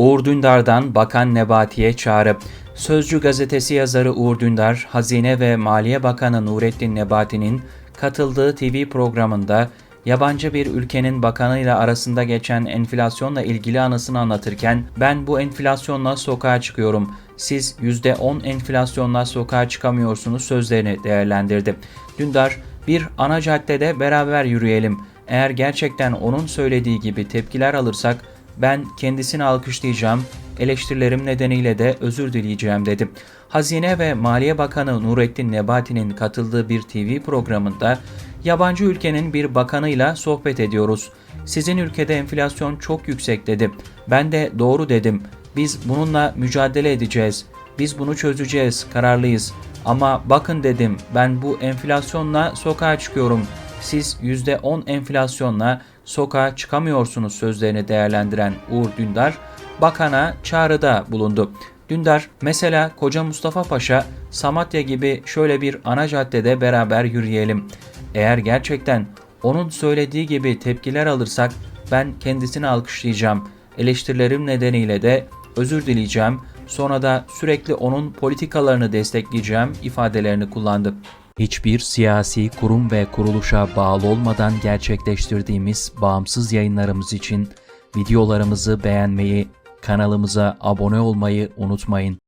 Uğur Dündar'dan Bakan Nebati'ye çağrı. Sözcü gazetesi yazarı Uğur Dündar, Hazine ve Maliye Bakanı Nurettin Nebati'nin katıldığı TV programında yabancı bir ülkenin bakanıyla arasında geçen enflasyonla ilgili anısını anlatırken ben bu enflasyonla sokağa çıkıyorum. Siz %10 enflasyonla sokağa çıkamıyorsunuz sözlerini değerlendirdi. Dündar bir ana caddede beraber yürüyelim. Eğer gerçekten onun söylediği gibi tepkiler alırsak ben kendisini alkışlayacağım, eleştirilerim nedeniyle de özür dileyeceğim dedi. Hazine ve Maliye Bakanı Nurettin Nebati'nin katıldığı bir TV programında yabancı ülkenin bir bakanıyla sohbet ediyoruz. Sizin ülkede enflasyon çok yüksek dedi. Ben de doğru dedim. Biz bununla mücadele edeceğiz. Biz bunu çözeceğiz, kararlıyız. Ama bakın dedim ben bu enflasyonla sokağa çıkıyorum. Siz %10 enflasyonla sokağa çıkamıyorsunuz sözlerini değerlendiren Uğur Dündar, bakana çağrıda bulundu. Dündar, mesela Koca Mustafa Paşa, Samatya gibi şöyle bir ana caddede beraber yürüyelim. Eğer gerçekten onun söylediği gibi tepkiler alırsak ben kendisini alkışlayacağım. Eleştirilerim nedeniyle de özür dileyeceğim. Sonra da sürekli onun politikalarını destekleyeceğim ifadelerini kullandı. Hiçbir siyasi kurum ve kuruluşa bağlı olmadan gerçekleştirdiğimiz bağımsız yayınlarımız için videolarımızı beğenmeyi, kanalımıza abone olmayı unutmayın.